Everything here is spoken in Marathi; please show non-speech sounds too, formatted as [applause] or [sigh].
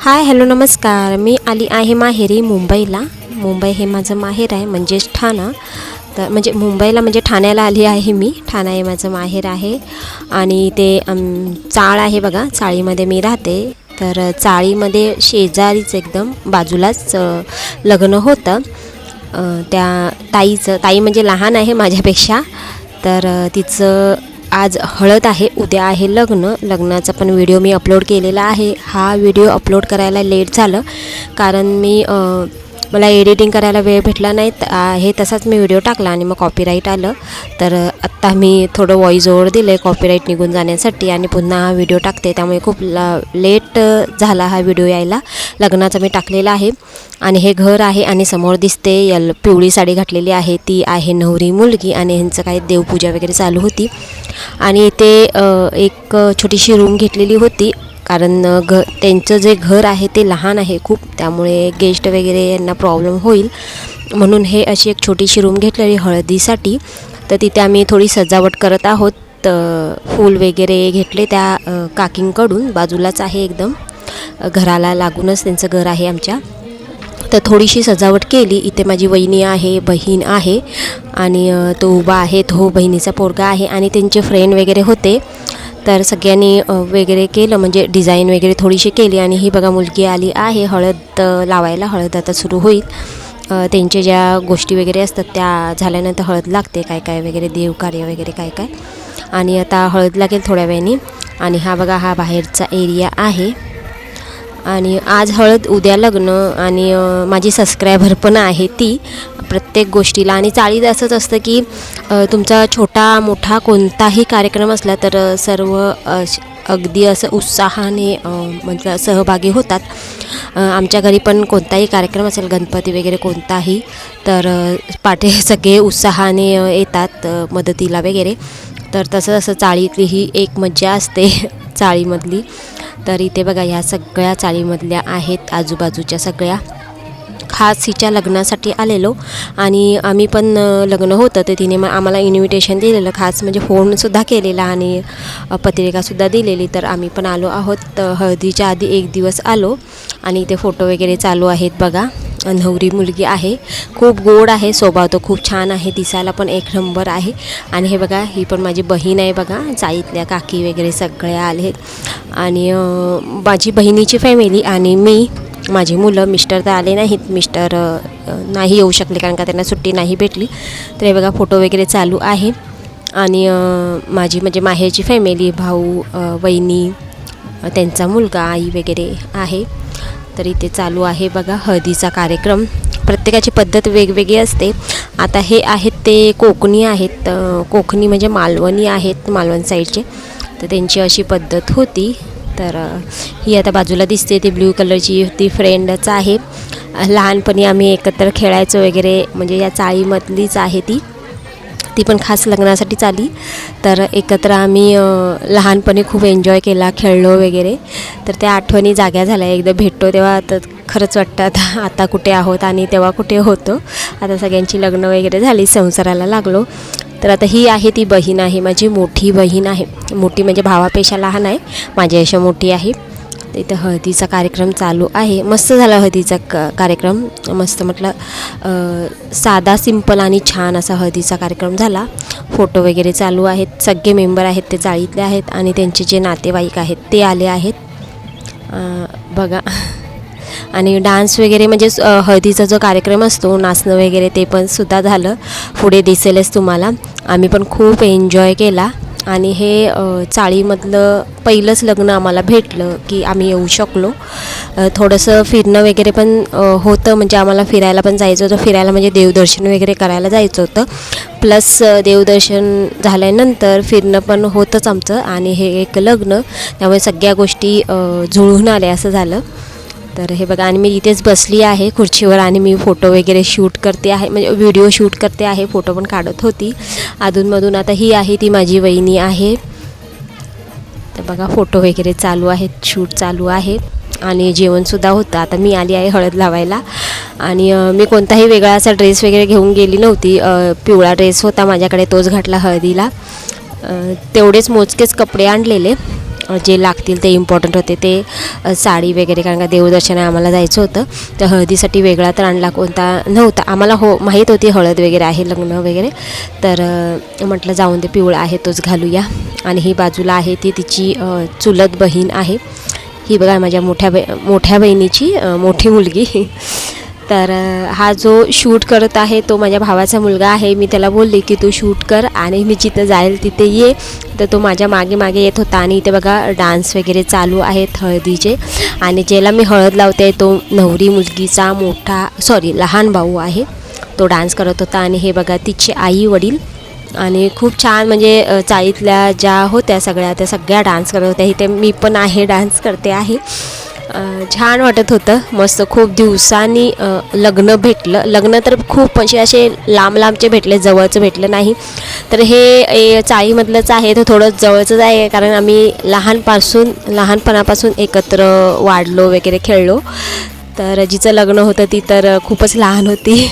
हाय हॅलो नमस्कार. मी आली आहे माहेरी मुंबईला. मुंबई हे माझं माहेर आहे म्हणजेच ठाणा. तर म्हणजे मुंबईला म्हणजे ठाण्याला आली आहे मी. ठाणा हे माझं माहेर आहे. आणि ते चाळ आहे बघा. चाळीमध्ये मी राहते. तर चाळीमध्ये शेजारीच एकदम बाजूलाच लग्न होतं. त्या ताईचं ताई म्हणजे लहान आहे माझ्यापेक्षा. तर तिचं आज हळद आहे उद्या आहे लग्न. लग्नाचा पण व्हिडिओ मी अपलोड केलेला आहे. हा व्हिडिओ अपलोड करायला लेट झालं. कारण मी मला एडिटिंग करायला वेळ भेटला नाही. हे तसाच मी व्हिडिओ टाकला आणि मग कॉपीराईट आलं. तर आत्ता मी थोडं वॉईज ओवर दिलं आहे कॉपीराईट निघून जाण्यासाठी आणि पुन्हा हा व्हिडिओ टाकते. त्यामुळे खूप लेट झाला हा व्हिडिओ यायला. लग्नाचा मी टाकलेला आहे. आणि हे घर आहे आणि समोर दिसते यल पिवळी साडी घातलेली आहे. ती आहे नवरी मुलगी आणि ह्यांचं काही देवपूजा वगैरे चालू होती. आणि इथे एक छोटीशी रूम घेतलेली होती. कारण घ त्यांचं जे घर आहे ते लहान आहे खूप त्यामुळे गेस्ट वगैरे यांना प्रॉब्लेम होईल. म्हणून हे अशी एक छोटीशी रूम घेतलेली हळदीसाठी. तर तिथे आम्ही थोडी सजावट करत आहोत. फूल वगैरे घेतले त्या काकींकडून. बाजूलाच आहे एकदम. घराला लागूनच त्यांचं घर आहे आमच्या. तर थोडीशी सजावट केली. इथे माझी वहिनी आहे बहीण आहे. आणि तो उभा आहे. तो बहिणीचा पोरगा आहे. आणि त्यांचे फ्रेंड वगैरे होते. तर सगळ्यांनी वगैरे केलं. म्हणजे डिझाईन वगैरे थोडीशी केली आणि ही बघा मुलगी आली आहे. हळद लावायला हळद आता सुरू होईल. त्यांच्या ज्या गोष्टी वगैरे असतात त्या झाल्यानंतर हळद लागते. काय काय वगैरे देवकार्य वगैरे काय काय. आणि आता हळद लागेल थोड्या वेळाने. आणि हा बघा हा बाहेरचा एरिया आहे. आणि आज हळद उद्या लग्न आणि माझी सबस्क्रायबर पण आहे ती. प्रत्येक गोष्टीला आणि चाळीत असंच असतं की तुमचा छोटा मोठा कोणताही कार्यक्रम असला तर सर्व अगदी असं उत्साहाने म्हणजे सहभागी होतात. आमच्या घरी पण कोणताही कार्यक्रम असेल गणपती वगैरे कोणताही तर पाठे पाटे [laughs] सगळे उत्साहाने येतात मदतीला वगैरे. तर तसं असं चाळीतली ही एक मज्जा असते [laughs] चाळीमधली. तर इथे बघा ह्या सगळ्या चाळीमधल्या आहेत आजूबाजूच्या सगळ्या. खास हिच्या लग्नासाठी आलेलो. आणि आम्ही पण लग्न होतं तर तिने मग आम्हाला इन्व्हिटेशन दिलेलं. खास म्हणजे फोनसुद्धा केलेला आणि पत्रिकासुद्धा दिलेली. तर आम्ही पण आलो आहोत. तर हळदीच्या आधी एक दिवस आलो. आणि इथे फोटो वगैरे चालू आहेत बघा. नवरी मुलगी आहे. खूप गोड आहे. स्वभाव तो खूप छान आहे. दिसायला पण एक नंबर आहे. आणि हे बघा ही पण माझी बहीण आहे बघा. जाईतल्या काकी वगैरे सगळ्या आलेत. आणि माझी बहिणीची फॅमिली आणि मी माझी मुलं मिस्टर तर आले नाहीत. मिस्टर नाही येऊ शकले कारण का त्यांना सुट्टी नाही भेटली. तर हे बघा फोटो वगैरे चालू आहे. आणि माझी म्हणजे माहेरची फॅमिली भाऊ वहिनी त्यांचा मुलगा आई वगैरे आहे. तर इथे चालू आहे बघा हळदीचा कार्यक्रम. प्रत्येकाची पद्धत वेगवेगळी असते. आता हे आहेत ते कोकणी आहेत. कोकणी म्हणजे मालवणी आहेत मालवण साईडचे तर त्यांची अशी पद्धत होती. तर ही आता बाजूला दिसते ती ब्ल्यू कलरची ती फ्रेंडच आहे. लहानपणी आम्ही एकत्र खेळायचो वगैरे म्हणजे या चाळीमधलीच आहे ती. ती पण खास लग्नासाठीच आली तर एकत्र आम्ही लहानपणी खूप एन्जॉय केला खेळलो वगैरे. तर त्या आठवणी जाग्या झाल्या. एकदा भेटतो तेव्हा तर खरंच वाटतं आता आता कुठे आहोत आणि तेव्हा कुठे होतो. आता सगळ्यांची लग्न वगैरे झाली संसाराला लागलो. तर आता ही आहे ती बहीण आहे माझी मोठी बहीण आहे. मोठी म्हणजे भावापेक्षा लहान आहे माझी अशा मोठी आहे. इथं हळदीचा कार्यक्रम चालू आहे. मस्त झाला हळदीचा क कार्यक्रम. मस्त म्हटलं साधा सिंपल आणि छान असा हळदीचा कार्यक्रम झाला. फोटो वगैरे चालू आहेत. सगळे मेंबर आहेत ते चाळीतले आहेत आणि त्यांचे जे नातेवाईक आहेत ते आले आहेत. बघा. आणि डान्स वगैरे म्हणजे हळदीचा जो कार्यक्रम असतो नाचणं वगैरे ते पण सुद्धा झालं. पुढे दिसेलच तुम्हाला. आम्ही पण खूप एन्जॉय केला. आणि हे चाळीमधलं पहिलंच लग्न आम्हाला भेटलं की आम्ही येऊ शकलो. थोडंसं फिरणं वगैरे पण होतं. म्हणजे आम्हाला फिरायला पण जायचं होतं. फिरायला म्हणजे देवदर्शन वगैरे करायला जायचं होतं. प्लस देवदर्शन झाल्यानंतर फिरणं पण होतंच आमचं. आणि हे एक लग्न. त्यामुळे सगळ्या गोष्टी जुळून आल्या असं झालं. तर हे बघा आणि मी इथेच बसली आहे खुर्चीवर आणि मी फोटो वगैरे शूट करते आहे म्हणजे व्हिडिओ शूट करते आहे फोटो पण काढत होती. अधूनमधून आता ही आहे ती माझी वहिनी आहे. तर बघा फोटो वगैरे चालू आहेत शूट चालू आहे. आणि जेवणसुद्धा होतं. आता मी आली आहे हळद लावायला. आणि मी कोणताही वेगळा असा ड्रेस वगैरे घेऊन गेली नव्हती. पिवळा ड्रेस होता माझ्याकडे तोच घातला हळदीला. तेवढेच मोजकेच कपडे आणलेले. जे लागतील ते इम्पॉर्टंट होते ते साडी वगैरे कारण का देवदर्शन आम्हाला जायचं होतं. तर हळदीसाठी वेगळा तर आणला कोणता नव्हता. आम्हाला हो माहीत होती हळद वगैरे आहे लग्न वगैरे. तर म्हटलं जाऊन ते पिवळा आहे तोच घालूया. आणि ही बाजूला आहे ती तिची चुलत बहीण आहे. ही बघा माझ्या मोठ्या बही मोठ्या बहिणीची मोठी मुलगी. तर हा जो शूट करत आहे तो माझ्या भावाचा मुलगा आहे. मी त्याला बोलले की तू शूट कर आणि मी जिथं जाईल तिथे ये. तर तो माझ्या मागे मागे येत होता आणि इथे बघा डान्स वगैरे चालू आहेत हळदीचे आणि ज्याला मी हळद लावते तो नवरी मुलगीचा मोठा सॉरी लहान भाऊ आहे. तो डान्स करत होता आणि हे बघा तिचे आई वडील. आणि खूप छान म्हणजे चाळीतल्या ज्या होत्या सगळ्या त्या सगळ्या डान्स करत होत्या. इथे मी पण आहे डान्स करते आहे. छान वाटत होतं. मस्त खूप दिवसांनी लग्न भेटलं. लग्न तर खूप म्हणजे असे लांब लांबचे भेटले जवळचं भेटलं नाही. तर हे ए, चाळीमधलंच आहे तर थोडं जवळचंच आहे कारण आम्ही लहानपासून लहानपणापासून एकत्र वाढलो वगैरे खेळलो. तर जिचं लग्न होतं ती तर खूपच लहान होती.